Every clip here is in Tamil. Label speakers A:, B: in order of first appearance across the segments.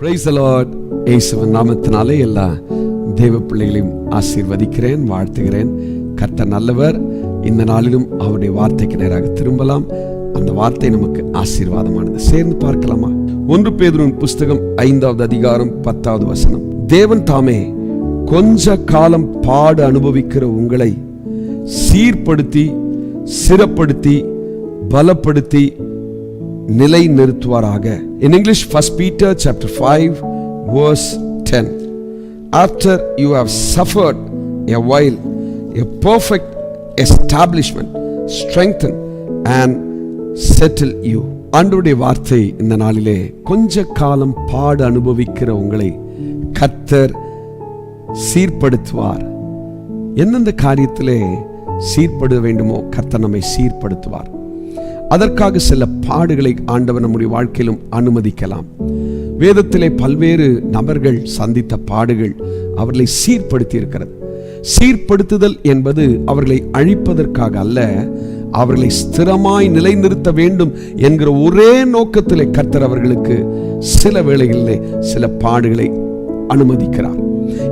A: பிரைஸ் லார்ட் ஏசுவன் நாமத்தினாலே எல்லா தேவ பிள்ளைகளையும் ஆசீர்வதிக்கிறேன் வாழ்த்துகிறேன். கர்த்த நல்லவர். இந்த நாளிலும் அவருடைய வார்த்தைக்கு நேராக திரும்பலாம். அந்த வார்த்தை நமக்கு ஆசீர்வாதமானது. சேர்ந்து பார்க்கலாமா? ஒன்று பேதுருவின் புஸ்தகம் ஐந்தாவது அதிகாரம் பத்தாவது வசனம். தேவன் தாமே கொஞ்ச காலம் பாடு அனுபவிக்கிற உங்களை சீர்படுத்தி சிறப்படுத்தி பலப்படுத்தி நிலை நிறுத்துவாராக in English first Peter chapter five verse ten after you have suffered a while a perfect establishment strengthen and settle you ஆண்டோடைய வார்த்தை இந்த நாளிலே கொஞ்ச காலம் பாடு அனுபவிக்கிற உங்களை கத்தர் சீர்படுத்துவார் எந்தெந்த காரியத்திலே சீர்படுத்த வேண்டுமோ கத்தர் நம்மை சீர்படுத்துவார் அதற்காக சில பாடுகளை ஆண்டவர் நம்முடைய வாழ்க்கையிலும் அனுமதிக்கலாம். வேதத்திலே பல்வேறு நபர்கள் சந்தித்த பாடுகள் அவர்களை சீர்படுத்தி இருக்கிறது சீர்படுத்துதல் என்பது அவர்களை அழிப்பதற்காக அல்ல அவர்களை ஸ்திரமாய் நிலைநிறுத்த வேண்டும் என்கிற ஒரே நோக்கத்திலே கர்த்தர் அவர்களுக்கு சில வேளைகளிலே சில பாடுகளை அனுமதிக்கிறார்.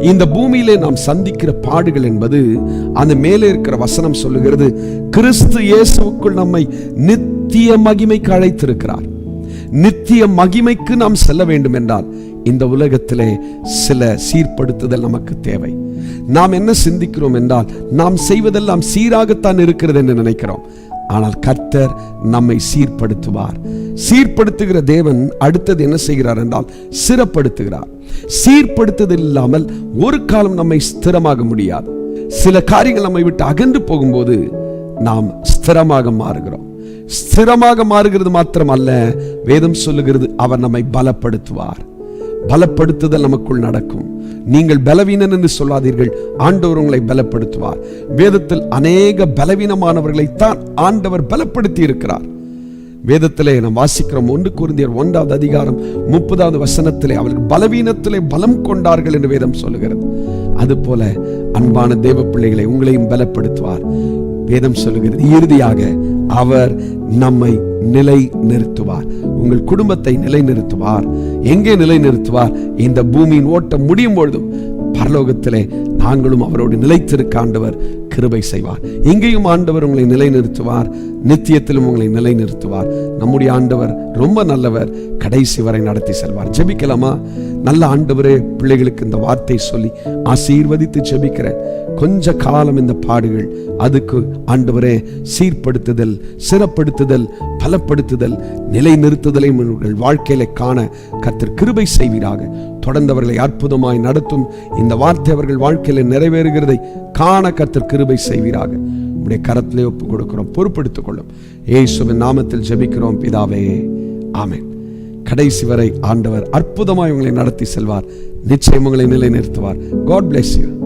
A: இந்த பூமியிலே நாம் சந்திக்கிற பாடுகள் என்பது அந்த மேலே இருக்கிற வசனம் சொல்லுகிறது கிறிஸ்து இயேசுவுக்குள் நம்மை நித்திய மகிமைக்கு அழைத்திருக்கிறார். நித்திய மகிமைக்கு நாம் செல்ல வேண்டும் என்றால் இந்த உலகத்திலே சில சீர்படுத்துதல் நமக்கு தேவை. நாம் என்ன சிந்திக்கிறோம் என்றால் நாம் செய்வதெல்லாம் சீராகத்தான் இருக்கிறது என்று நினைக்கிறோம். ஆனால் கர்த்தர் நம்மை சீர்படுத்துவார். சீர்படுத்துகிற தேவன் அடுத்தது என்ன செய்கிறார் என்றால் சிறப்படுத்துகிறார். சீர்படுத்துதல் இல்லாமல் ஒரு காலம் நம்மை ஸ்திரமாக முடியாது. சில காரியங்கள் நம்மை விட்டு அகன்று போகும்போது நாம் ஸ்திரமாக மாறுகிறோம். ஸ்திரமாக மாறுகிறது மாத்திரம் அல்ல வேதம் சொல்லுகிறது அவர் நம்மை பலப்படுத்துவார். பலப்படுத்துதல் நமக்குள் நடக்கும். நீங்கள் பலவீனன் என்று சொல்லாதீர்கள். ஆண்டவர் உங்களை பலப்படுத்துவார். வேதத்தில் அநேக பலவீனமானவர்களைத்தான் ஆண்டவர் பலப்படுத்தி இருக்கிறார். வேதத்திலே நாம் வாசிக்கிறோம் ஒன்று குருந்தியர் ஒன்றாவது அதிகாரம் முப்பதாவது வசனத்திலே அவர்கள் பலவீனத்திலே பலம் கொண்டார்கள் என்று வேதம் சொல்லுகிறது. அதுபோல அன்பான தேவ பிள்ளைகளை உங்களையும் பலப்படுத்துவார். வேதம் சொல்லுகிறது இறுதியாக அவர் நம்மை நிலை நிறுத்துவார் உங்கள் குடும்பத்தை நிலை நிறுத்துவார் எங்கே நிலை நிறுத்துவார் இந்த பூமியின் ஓட்டம் முடியும் பொழுதும் பரலோகத்திலே நாங்களும் அவரோடு நிலைத்திருக்க ஆண்டவர் கிருபை செய்வார். இங்கேயும் ஆண்டவர் உங்களை நிலைநிறுத்துவார். நித்தியத்திலும் உங்களை நிலைநிறுத்துவார். நம்முடைய ஆண்டவர் ரொம்ப நல்லவர். கடைசி வரை நடத்தி செல்வார். ஜெபிக்கலாமா? நல்ல ஆண்டவரே பிள்ளைகளுக்கு இந்த வார்த்தை சொல்லி ஆசீர்வதித்து ஜெபிக்கிறேன் கொஞ்ச காலம் இந்த பாடுகள். அதுக்கு ஆண்டவரே சீர்படுத்துதல் சிறப்படுத்துதல் பலப்படுத்துதல் நிலைநிறுத்துதலை உங்கள் வாழ்க்கையில காண கத்தர் கிருபை செய்வீராக. தொடர்ந்தவர்களை அற்புதமாய் நடத்தும் இந்த வார்த்தை அவர்கள் வாழ்க்கையில நிறைவேறுகிறதை காண கத்தர் கிருபை செய்வீராக. உடைய கரத்திலே ஒப்பு கொடுக்கிறோம் பொறுப்படுத்திக் கொள்ளும் ஏசுவின் நாமத்தில் ஜெபிக்கிறோம் பிதாவே. ஆமென். கடைசி வரை ஆண்டவர் அற்புதமாய் உங்களை நடத்தி செல்வார். நிச்சயம் உங்களை நிலைநிறுத்துவார். God bless you